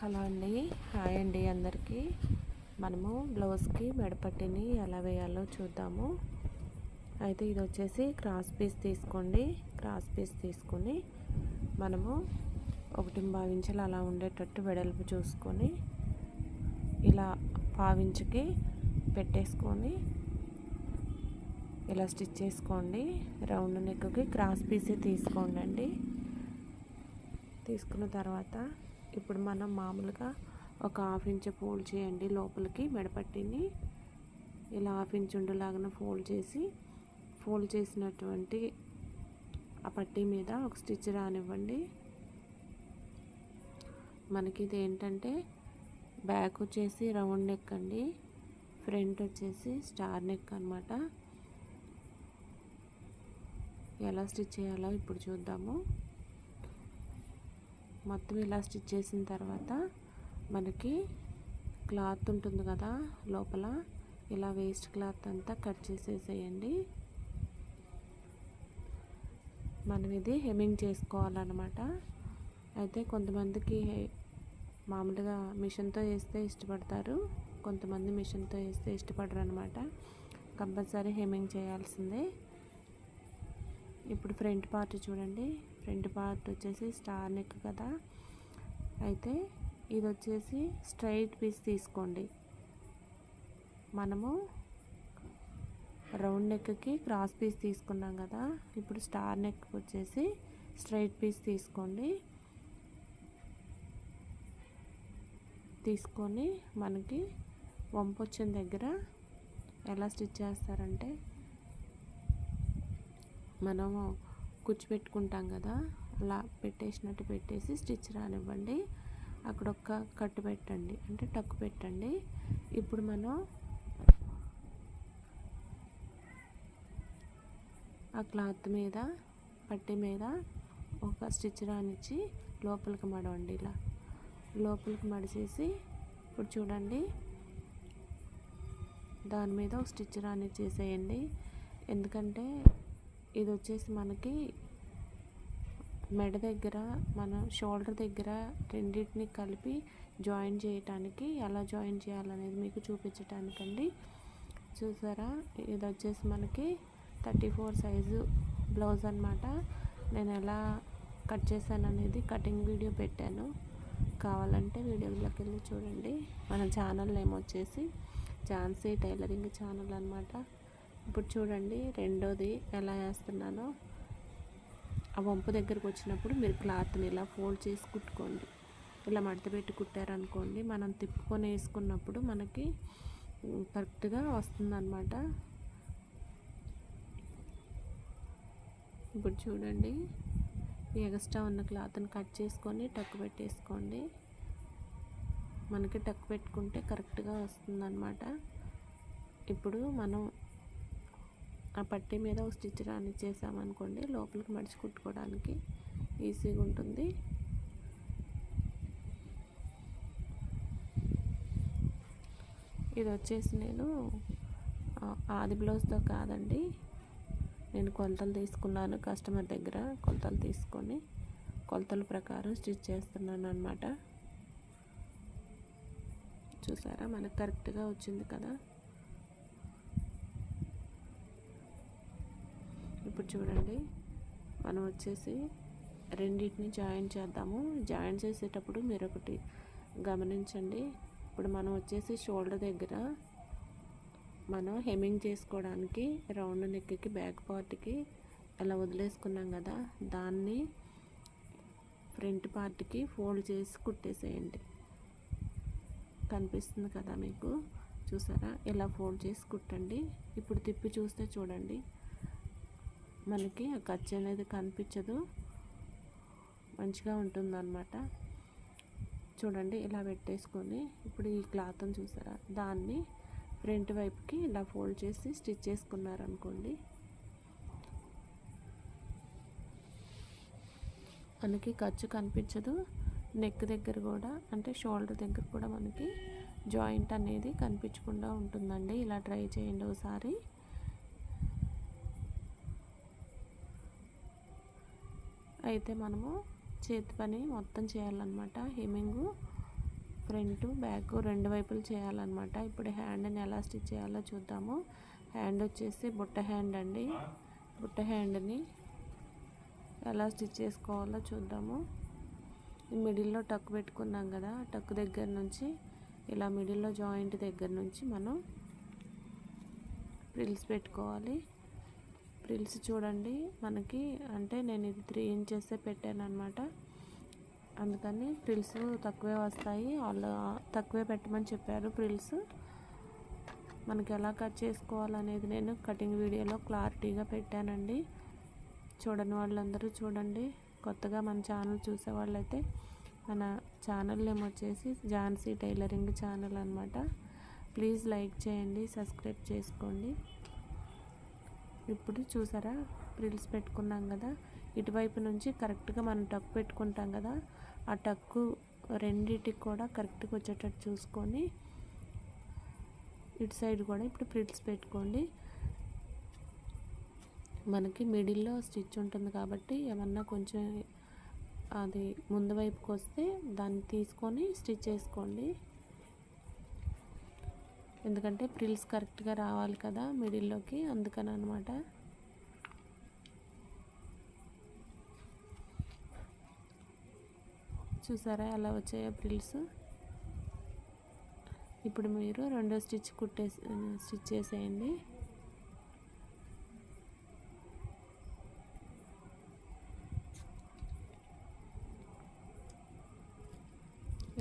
Hello అండి. Hi అండి అందరికీ. మనము బ్లౌజ్కి మెడపట్టిని ఎలా వేయాలో చూద్దాము. అయితే ఇది వచ్చేసి క్రాస్ పీస్ తీసుకోండి. క్రాస్ పీస్ తీసుకొని మనము ఒకటి భావించాలి అలా ఉండేటట్టు వెడల్పు చూసుకొని ఇలా పావించుకి పెట్టేసుకొని ఇలా స్టిచ్ చేసుకోండి. రౌండ్ నెక్కి క్రాస్ పీసే తీసుకోండి అండి తీసుకున్న తర్వాత ఇప్పుడు మనం మామూలుగా ఒక హాఫ్ ఇంచ్ ఫోల్డ్ చేయండి లోపలికి మెడపట్టిని. ఇలా హాఫ్ ఇంచ్ ఉండేలాగా ఫోల్డ్ చేసి ఫోల్డ్ చేసినటువంటి ఆ పట్టీ మీద ఒక స్టిచ్ రానివ్వండి. మనకి ఇది ఏంటంటే బ్యాక్ వచ్చేసి రౌండ్ నెక్ అండి. ఫ్రంట్ వచ్చేసి స్టార్ నెక్ అనమాట ఎలా స్టిచ్ చేయాలో ఇప్పుడు చూద్దాము. మొత్తం ఇలా స్టిచ్ చేసిన తర్వాత మనకి క్లాత్ ఉంటుంది కదా లోపల ఇలా వేస్ట్ క్లాత్ అంతా కట్ చేసేసేయండి. మనం ఇది హెమ్మింగ్ చేసుకోవాలన్నమాట. అయితే కొంతమందికి మామూలుగా మిషన్తో వేస్తే ఇష్టపడతారు కొంతమంది మిషన్తో వేస్తే ఇష్టపడరు అనమాట కంపల్సరీ హెమ్మింగ్ చేయాల్సిందే. ఇప్పుడు ఫ్రంట్ పార్ట్ చూడండి. ఫ్రంట్ పార్ట్ వచ్చేసి స్టార్ నెక్ కదా. అయితే ఇది వచ్చేసి స్ట్రైట్ పీస్ తీసుకోండి. మనము రౌండ్ నెక్కి క్రాస్ పీస్ తీసుకున్నాం కదా. ఇప్పుడు స్టార్ నెక్ వచ్చేసి స్ట్రైట్ పీస్ తీసుకోండి. తీసుకొని మనకి వంపు వచ్చిన దగ్గర ఎలా స్టిచ్ చేస్తారంటే మనము కూర్చోపెట్టుకుంటాం కదా అలా పెట్టేసినట్టు పెట్టేసి స్టిచ్ రానివ్వండి. అక్కడ ఒక్క కట్టు పెట్టండి అంటే టక్కు పెట్టండి. ఇప్పుడు మనం ఆ క్లాత్ మీద పట్టి మీద ఒక స్టిచ్ రానిచ్చి లోపలికి మడవండి ఇలా. లోపలికి మడిచేసి ఇప్పుడు చూడండి. దాని మీద ఒక స్టిచ్ రానిచ్చేసేయండి. ఎందుకంటే ఇది వచ్చేసి మనకి మెడ దగ్గర మన షోల్డర్ దగ్గర రెండింటిని కలిపి జాయిన్ చేయటానికి ఎలా జాయిన్ చేయాలనేది మీకు చూపించటానికండి. చూసారా? ఇది వచ్చేసి మనకి థర్టీ ఫోర్ సైజు బ్లౌజ్ అనమాట నేను ఎలా కట్ చేశాను అనేది కటింగ్ వీడియో పెట్టాను. కావాలంటే వీడియోలోకి వెళ్ళి చూడండి. మన ఛానల్ ఏమొచ్చేసి వచ్చేసి ఝాన్సీ టైలరింగ్ ఛానల్ అనమాట ఇప్పుడు చూడండి రెండోది ఎలా వేస్తున్నానో ఆ వంపు దగ్గరకు వచ్చినప్పుడు మీరు క్లాత్ని ఇలా ఫోల్డ్ చేసి కుట్టుకోండి. ఇలా మడత పెట్టి కుట్టారనుకోండి మనం తిప్పుకొని వేసుకున్నప్పుడు మనకి కరెక్ట్గా వస్తుందన్నమాట. ఇప్పుడు చూడండి ఎగస్ట్రా ఉన్న క్లాత్ని కట్ చేసుకొని టక్ పెట్టేసుకోండి. మనకి టక్ పెట్టుకుంటే కరెక్ట్గా వస్తుందన్నమాట. ఇప్పుడు మనం ఆ పట్టీ మీద ఒక స్టిచ్ రాని చేసామనుకోండి లోపలికి మడిచి కుట్టుకోవడానికి ఈజీగా ఉంటుంది. ఇది వచ్చేసి నేను ఆది బ్లౌజ్తో కాదండి. నేను కొలతలు తీసుకున్నాను కస్టమర్ దగ్గర కొలతలు తీసుకొని కొలతల ప్రకారం స్టిచ్ చేస్తున్నాను అనమాట చూసారా? మనకు కరెక్ట్గా వచ్చింది కదా ఇప్పుడు చూడండి. మనం వచ్చేసి రెండింటిని జాయిన్ చేద్దాము. జాయిన్ చేసేటప్పుడు మీరు ఒకటి గమనించండి. ఇప్పుడు మనం వచ్చేసి షోల్డర్ దగ్గర మనం హెమ్మింగ్ చేసుకోవడానికి రౌండ్ నెక్కి బ్యాక్ పార్ట్కి అలా వదిలేసుకున్నాం కదా. దాన్ని ఫ్రంట్ పార్ట్కి ఫోల్డ్ చేసి కుట్టేసేయండి. కనిపిస్తుంది కదా మీకు? చూసారా? ఇలా ఫోల్డ్ చేసి కుట్టండి. ఇప్పుడు తిప్పి చూస్తే చూడండి. మనకి ఆ ఖర్చు అనేది కనిపించదు. మంచిగా ఉంటుందన్నమాట. చూడండి ఇలా పెట్టేసుకొని ఇప్పుడు ఈ క్లాత్ని చూసారా? దాన్ని ఫ్రంట్ వైపుకి ఇలా ఫోల్డ్ చేసి స్టిచ్ చేసుకున్నారనుకోండి. మనకి ఖర్చు కనిపించదు. నెక్ దగ్గర కూడా అంటే షోల్డర్ దగ్గర కూడా మనకి జాయింట్ అనేది కనిపించకుండా ఉంటుందండి. ఇలా ట్రై చేయండి ఒకసారి. అయితే మనము చేతి పని మొత్తం చేయాలన్నమాట. హెమ్మింగు ఫ్రంట్ బ్యాక్ రెండు వైపులు చేయాలన్నమాట. ఇప్పుడు హ్యాండ్ని ఎలా స్టిచ్ చేయాలో చూద్దాము. హ్యాండ్ వచ్చేసి బుట్ట హ్యాండ్ అండి. బుట్ట హ్యాండ్ని ఎలా స్టిచ్ చేసుకోవాలో చూద్దాము. మిడిల్లో టక్ పెట్టుకున్నాం కదా టక్ దగ్గర నుంచి ఇలా మిడిల్లో జాయింట్ దగ్గర నుంచి మనం ప్రిల్స్ పెట్టుకోవాలి. ప్రిల్స్ చూడండి. మనకి అంటే నేను ఇది త్రీ ఇంచెస్ పెట్టాను అనమాట అందుకని ప్రిల్స్ తక్కువే వస్తాయి. వాళ్ళు తక్కువే పెట్టమని చెప్పారు ప్రిల్స్ మనకి ఎలా కట్ చేసుకోవాలనేది నేను కటింగ్ వీడియోలో క్లారిటీగా పెట్టానండి. చూడని వాళ్ళందరూ చూడండి. కొత్తగా మన ఛానల్ చూసే వాళ్ళైతే మన ఛానల్ నేమ్ వచ్చేసి ఝాన్సీ టైలరింగ్ ఛానల్ అనమాట ప్లీజ్ లైక్ చేయండి సబ్స్క్రైబ్ చేసుకోండి. ఇప్పుడు చూసారా? ప్రిల్స్ పెట్టుకున్నాం కదా? ఇటువైపు నుంచి కరెక్ట్గా మనం టక్ పెట్టుకుంటాం కదా? ఆ టక్కు రెండింటికి కూడా కరెక్ట్గా వచ్చేటట్టు చూసుకొని ఇటు సైడ్ కూడా ఇప్పుడు ప్రిల్స్ పెట్టుకోండి. మనకి మిడిల్లో స్టిచ్ ఉంటుంది కాబట్టి ఏమన్నా కొంచెం అది ముందు వైపుకి వస్తే దాన్ని తీసుకొని స్టిచ్ చేసుకోండి. ఎందుకంటే ప్రిల్స్ కరెక్ట్గా రావాలి కదా మిడిల్లోకి అందుకని అనమాట చూసారా ఎలా వచ్చాయో ప్రిల్స్? ఇప్పుడు మీరు రెండో స్టిచ్ కుట్టేసి స్టిచ్ చేసేయండి.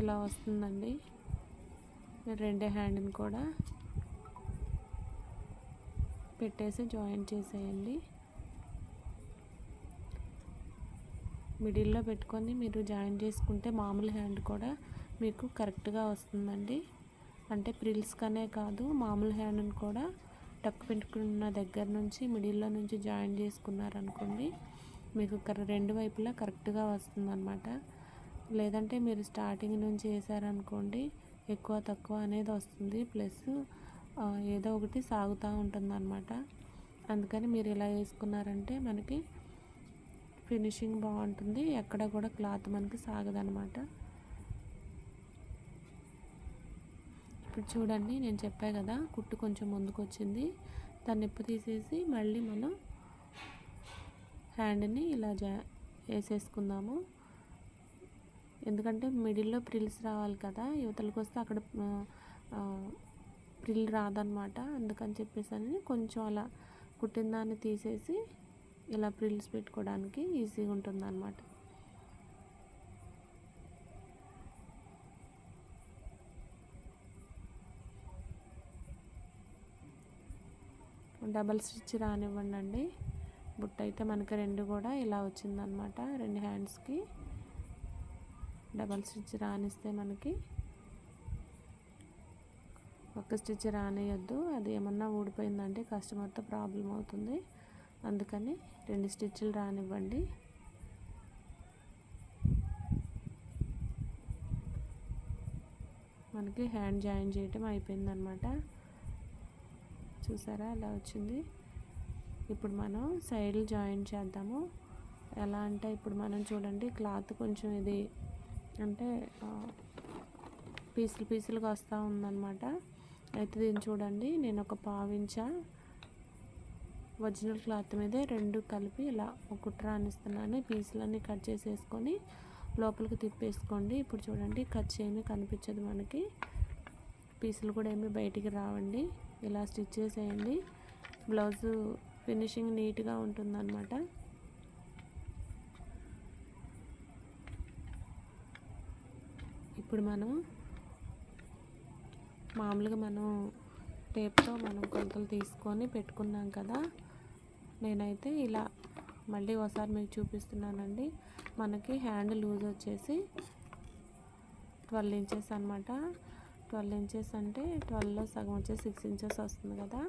ఇలా వస్తుందండి? రెండే హ్యాండ్ని కూడా పెట్టేసి జాయిన్ చేసేయండి. మిడిల్లో పెట్టుకొని మీరు జాయిన్ చేసుకుంటే మామూలు హ్యాండ్ కూడా మీకు కరెక్ట్గా వస్తుందండి. అంటే ప్రిల్స్కనే కాదు మామూలు హ్యాండ్ని కూడా టక్ పెట్టుకున్న దగ్గర నుంచి మిడిల్లో నుంచి జాయిన్ చేసుకున్నారనుకోండి మీకు రెండు వైపులా కరెక్ట్గా వస్తుందన్నమాట. లేదంటే మీరు స్టార్టింగ్ నుంచి వేసారనుకోండి ఎక్కువ తక్కువ అనేది వస్తుంది. ప్లస్ ఏదో ఒకటి సాగుతూ ఉంటుందన్నమాట. అందుకని మీరు ఇలా వేసుకున్నారంటే మనకి ఫినిషింగ్ బాగుంటుంది. ఎక్కడ కూడా క్లాత్ మనకి సాగదనమాట ఇప్పుడు చూడండి నేను చెప్పా కదా కుట్టు కొంచెం ముందుకు వచ్చింది దాన్ని నిప్పు తీసేసి మళ్ళీ మనం హ్యాండ్ని ఇలా జా వేసేసుకుందాము. ఎందుకంటే మిడిల్లో ప్రిల్స్ రావాలి కదా యువతలకు వస్తే అక్కడ ప్రిల్ రాదనమాట అందుకని చెప్పేసి అని కొంచెం అలా కుట్టిన దాన్ని తీసేసి ఇలా ప్రిల్స్ పెట్టుకోవడానికి ఈజీగా ఉంటుంది అనమాట డబల్ స్టిచ్ రానివ్వండి అండి బుట్ట అయితే మనకి రెండు కూడా ఇలా వచ్చిందనమాట రెండు హ్యాండ్స్కి. డబల్ స్టిచ్ రానిస్తే మనకి ఒక స్టిచ్ రానేయద్దు. అది ఏమన్నా ఊడిపోయిందంటే కస్టమర్తో ప్రాబ్లం అవుతుంది. అందుకని రెండు స్టిచ్లు రానివ్వండి. మనకి హ్యాండ్ జాయిన్ చేయటం అయిపోయిందనమాట. చూసారా? అలా వచ్చింది. ఇప్పుడు మనం సైడ్లు జాయిన్ చేద్దాము. ఎలా అంటే ఇప్పుడు మనం చూడండి క్లాత్ కొంచెం ఇది అంటే పీసులు పీసులుగా వస్తూ ఉందన్నమాట. అయితే దీన్ని చూడండి నేను ఒక పావించా ఒరిజినల్ క్లాత్ మీదే రెండు కలిపి ఇలా ఒక కుట్ర అనిస్తున్నాను. పీసులన్నీ కట్ చేసేసుకొని లోపలికి తిప్పేసుకోండి. ఇప్పుడు చూడండి కట్ ఏమీ కనిపించదు మనకి. పీసులు కూడా ఏమీ బయటికి రావండి. ఇలా స్టిచ్ చేసేయండి. బ్లౌజు ఫినిషింగ్ నీట్గా ఉంటుందన్నమాట. ఇప్పుడు మనం మామూలుగా మనం టేప్తో మనం కొలతలు తీసుకొని పెట్టుకున్నాం కదా నేనైతే ఇలా మళ్ళీ ఒకసారి మీకు చూపిస్తున్నానండి. మనకి హ్యాండ్ లూజ్ వచ్చేసి ట్వెల్వ్ ఇంచెస్ అనమాట ట్వెల్వ్ ఇంచెస్ అంటే ట్వెల్వ్లో సగం వచ్చేసి సిక్స్ ఇంచెస్ వస్తుంది కదా.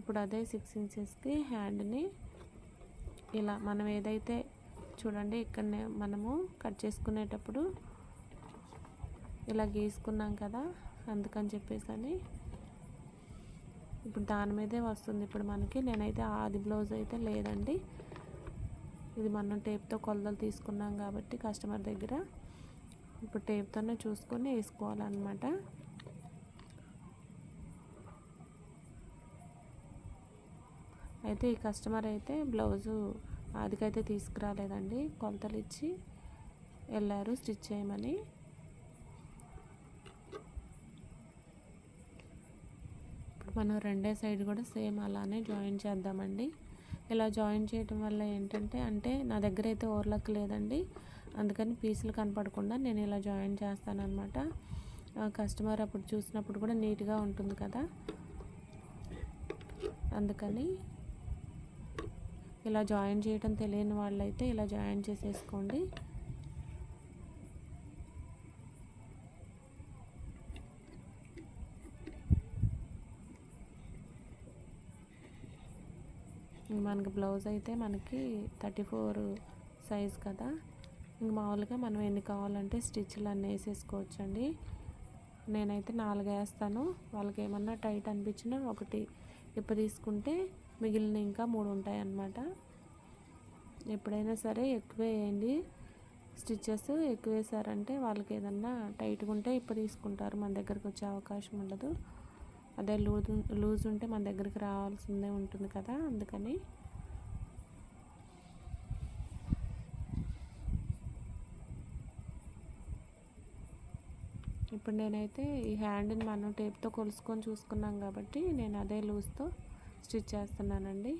ఇప్పుడు అదే సిక్స్ ఇంచెస్కి హ్యాండ్ని ఇలా మనం ఏదైతే చూడండి ఇక్కడనే మనము కట్ చేసుకునేటప్పుడు ఇలా గీసుకున్నాం కదా అందుకని చెప్పేసి అని ఇప్పుడు దాని మీదే వస్తుంది. ఇప్పుడు మనకి నేనైతే ఆది బ్లౌజ్ అయితే లేదండి. ఇది మనం టేప్తో కొలతలు తీసుకున్నాం కాబట్టి కస్టమర్ దగ్గర ఇప్పుడు టేప్తోనే చూసుకొని వేసుకోవాలన్నమాట. అయితే ఈ కస్టమర్ అయితే బ్లౌజు అదికైతే తీసుకురాలేదండి. కొలతలు ఇచ్చి వెళ్ళారు స్టిచ్ చేయమని ఇప్పుడు మనం రెండే సైడ్ కూడా సేమ్ అలానే జాయిన్ చేద్దామండి. ఇలా జాయిన్ చేయటం వల్ల ఏంటంటే అంటే నా దగ్గర అయితే ఓవర్లక్ లేదండి. అందుకని పీసులు కనపడకుండా నేను ఇలా జాయిన్ చేస్తానన్నమాట. కస్టమర్ అప్పుడు చూసినప్పుడు కూడా నీట్గా ఉంటుంది కదా. అందుకని ఇలా జాయిన్ చేయడం తెలియని వాళ్ళైతే ఇలా జాయిన్ చేసేసుకోండి. మనకి బ్లౌజ్ అయితే మనకి థర్టీ ఫోర్ సైజ్ కదా. ఇంక మామూలుగా మనం ఎన్ని కావాలంటే స్టిచ్లు అన్నీ వేసేసుకోవచ్చండి. నేనైతే నాలుగు వేస్తాను. వాళ్ళకి ఏమన్నా టైట్ అనిపించినా ఒకటి ఇప్ప తీసుకుంటే మిగిలిన ఇంకా మూడు ఉంటాయి అన్నమాట ఎప్పుడైనా సరే ఎక్కువ వేయండి. స్టిచ్చెస్ ఎక్కువ వేసారంటే వాళ్ళకి ఏదన్నా టైట్గా ఉంటే ఇప్ప తీసుకుంటారు. మన దగ్గరకు వచ్చే అవకాశం ఉండదు. అదే లూజ్ లూజ్ ఉంటే మన దగ్గరికి రావాల్సిందే ఉంటుంది కదా. అందుకని ఇప్పుడు నేనైతే ఈ హ్యాండ్ని మనం టేప్తో కొలుసుకొని చూసుకున్నాం కాబట్టి నేను అదే లూజ్తో స్టిచ్ చేస్తున్నానండి.